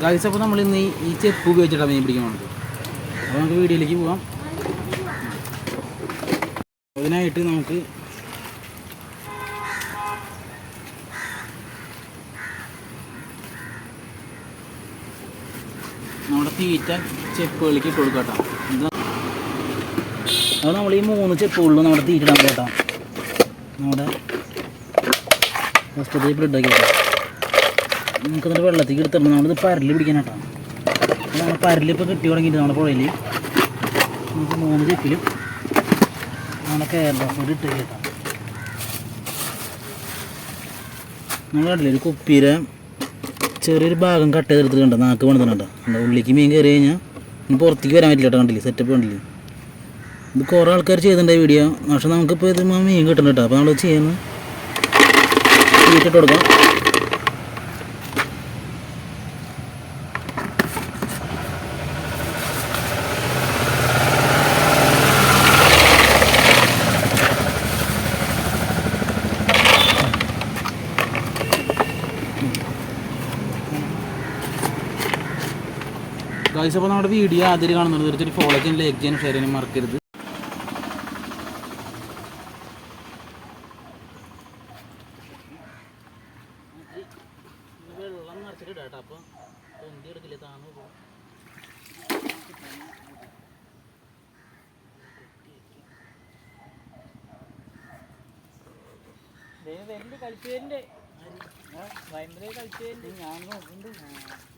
Guys അപ്പോൾ നമ്മൾ ഇന്ന് ഈ- ചെപ്പ് ഉപയോഗിച്ചിട്ടാണ് മീൻ പിടിക്കാൻ പോകുന്നത് അപ്പോൾ നമുക്ക് വീഡിയോയിലേക്ക് പോവാം. അതിനായിട്ട് നമുക്ക് നമ്മുടെ തീറ്റ ചെപ്പുകളിലേക്ക് ഇട്ട് കൊടുക്കാം അത് നമ്മൾ ഈ മൂന്ന് ചെപ്പുകളിലും നമ്മുടെ തീറ്റ ഇടാൻ കേട്ടോ നമ്മുടെ ഫസ്റ്റ് ബ്രെഡ് ആക്കി കേട്ടോ നമുക്ക് എന്നിട്ട് വെള്ളത്തേക്ക് എടുത്തിട്ടുണ്ട്. നമ്മളിത് പരൽ പിടിക്കാനായിട്ടാണ് നമ്മൾ പരൽ ഇപ്പോൾ കിട്ടി തുടങ്ങിയിട്ട് നമ്മുടെ പുഴയിൽ നമുക്ക് മൂന്ന് ചെപ്പിലും നമ്മുടെ കേരള ഫുഡ് ഇട്ട് കേട്ടോ. നമ്മൾ കണ്ടില്ലേ ഒരു കുപ്പിയിലെ ചെറിയൊരു ഭാഗം കട്ട് ചെയ്തെടുത്തിട്ട് കണ്ടോ? നാക്ക് പണിതുണ്ട് നമ്മുടെ ഉള്ളിലേക്ക് മീൻ കയറി കഴിഞ്ഞാൽ ഇനി പുറത്തേക്ക് വരാൻ പറ്റില്ല കേട്ടോ കണ്ടില്ലേ? സെറ്റപ്പ് കണ്ടില്ലേ? ഇത് കുറേ ആൾക്കാർ ചെയ്തിട്ടുണ്ട് വീഡിയോ പക്ഷെ നമുക്കിപ്പോൾ ഇത് മീൻ കിട്ടുന്നുണ്ട് കേട്ടോ. അപ്പോൾ നമ്മൾ ചെയ്യുന്നത് തീറ്റിട്ട് കൊടുക്കാം. ഗൈസ് അപ്പോൾ നമ്മുടെ വീഡിയോ ആദ്യം കാണുന്നത് തീർച്ചയായിട്ടും ഫോളോ ചെയ്യാൻ ലൈക്ക് ചെയ്യാൻ ഷെയർ ചെയ്യാൻ മറക്കരുത്. വെള്ളം നിറച്ചിട്ട് കേട്ടോ അപ്പോൾ പൊന്തി എടുക്കില്ല താന്ന് പോകും ഞാൻ നോക്കുന്നുണ്ട്.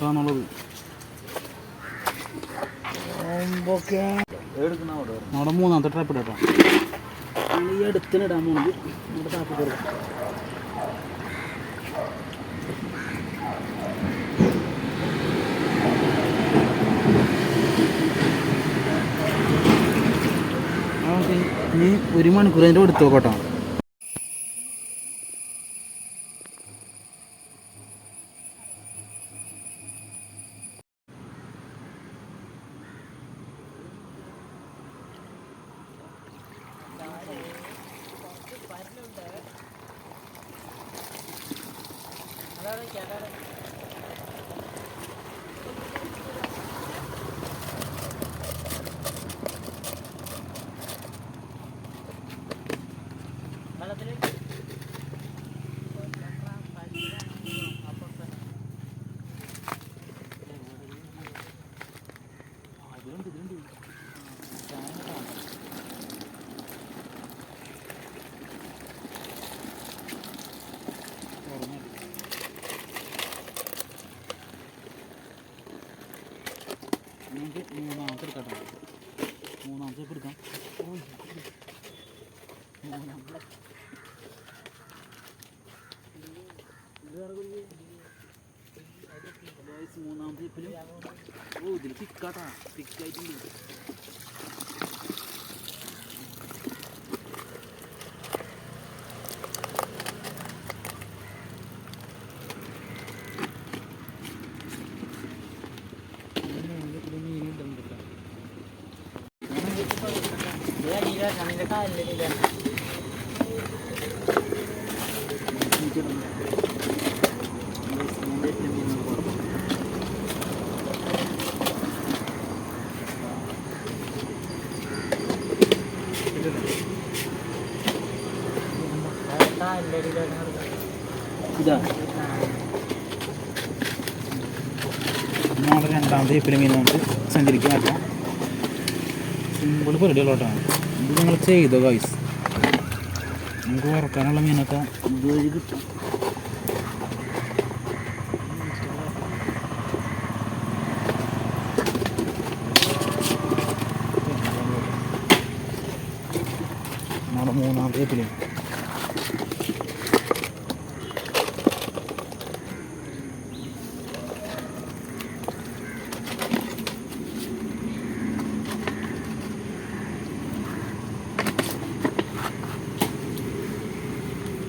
കാണുള്ളത് നമ്മുടെ മൂന്നാമത്തെ ട്രാപ്പ് കേട്ടോ ഈ അടുത്തിനിടാൻ പോകുന്നത് നമ്മുടെ താപ്പ് കൊടുക്കാം. നമുക്ക് ഇനി ഒരു മണിക്കൂർ അതിന്റെ എടുത്തു നോക്കട്ടോ জায়গাটা നമുക്ക് മൂന്നാമത്തെ എടുക്കാം മൂന്നാമത്തെ എടുക്കാം. മൂന്നാമത്തെ. മൂന്നാമത്തെ ഇതിൽ പിക്കാട്ടാ പിക്കായിട്ടുണ്ട് ഇതാ നമ്മുടെ രണ്ടാമത്തെ ഇപ്പിലും മീൻ നമുക്ക് സഞ്ചരിക്കാൻ സിമ്പിൾ പരിപാടികളോട്ടാണ് ഇത് ഞങ്ങൾ ചെയ്തോ ഗൈസ് നമുക്ക് വറക്കാനുള്ള മീനൊക്കെ ഇതുവഴി കിട്ടും നമ്മുടെ മൂന്നാമത്തെ ഇപ്പിലും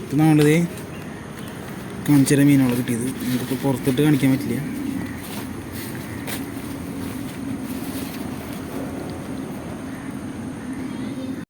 ഇത് നമ്മളിത് കാണിച്ചിര മീനുകൾ കിട്ടിയത്. നമുക്കിപ്പോൾ പുറത്തിട്ട് കാണിക്കാൻ പറ്റില്ല.